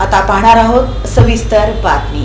आता पाहणार आहोत सविस्तर बातमी.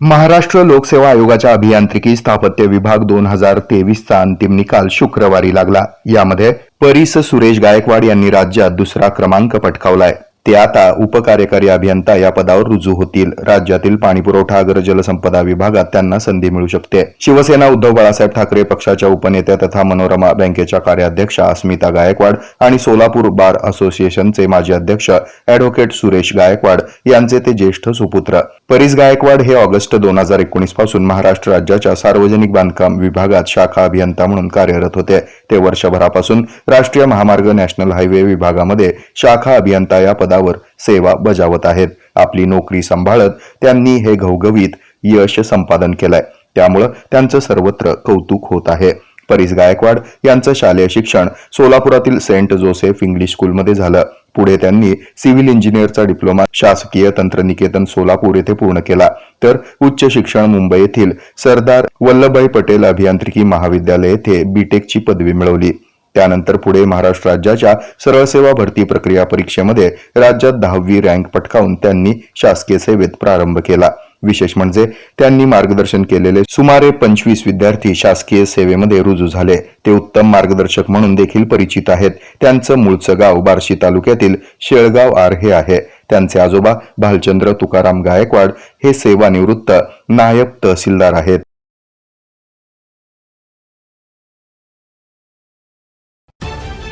महाराष्ट्र लोकसेवा आयोगाच्या अभियांत्रिकी स्थापत्य विभाग दोन हजार तेवीसचा अंतिम निकाल शुक्रवारी लागला. यामध्ये परीस सुरेश गायकवाड यांनी राज्यात दुसरा क्रमांक पटकावलाय. ते आता उपकार्यकारी अभियंता या पदावर रुजू होतील. राज्यातील पाणीपुरवठा अगर जलसंपदा विभागात त्यांना संधी मिळू शकते. शिवसेना उद्धव बाळासाहेब ठाकरे पक्षाच्या उपनेत्या तथा मनोरमा बँकेच्या कार्याध्यक्षा अस्मिता गायकवाड आणि सोलापूर बार असोसिएशनचे माजी अध्यक्ष अॅडव्होकेट सुरेश गायकवाड यांचे ते ज्येष्ठ सुपुत्र. परीस गायकवाड हे ऑगस्ट दोन हजार एकोणीसपासून महाराष्ट्र राज्याच्या सार्वजनिक बांधकाम विभागात शाखा अभियंता म्हणून कार्यरत होते. ते वर्षभरापासून राष्ट्रीय महामार्ग नॅशनल हायवे विभागामध्ये शाखा अभियंता या पदा पदावर सेवा बजावत आहेत. आपली नोकरी सांभाळत त्यांनी हे घवघवीत यश संपादन केलंय. त्यामुळं त्यांचं सर्वत्र कौतुक होत आहे. परीस गायकवाड यांचं शालेय शिक्षण सोलापुरातील सेंट जोसेफ इंग्लिश स्कूलमध्ये झालं. पुढे त्यांनी सिव्हिल इंजिनिअरचा डिप्लोमा शासकीय तंत्रनिकेतन सोलापूर येथे पूर्ण केला. तर उच्च शिक्षण मुंबई येथील सरदार वल्लभभाई पटेल अभियांत्रिकी महाविद्यालय येथे बीटेकची पदवी मिळवली. त्यानंतर पुढे महाराष्ट्र राज्याच्या सरळ सेवा भरती प्रक्रिया परीक्षेमध्ये राज्यात दहावी रँक पटकावून त्यांनी शासकीय सेवेत प्रारंभ केला. विशेष म्हणजे त्यांनी मार्गदर्शन केलेले सुमारे पंचवीस विद्यार्थी शासकीय सेवेमध्ये रुजू झाले. ते उत्तम मार्गदर्शक म्हणून देखील परिचित आहेत. त्यांचं मूळचं गाव बार्शी तालुक्यातील शेळगाव आर हे आहे. त्यांचे आजोबा भालचंद्र तुकाराम गायकवाड हे सेवानिवृत्त नायब तहसीलदार आहेत.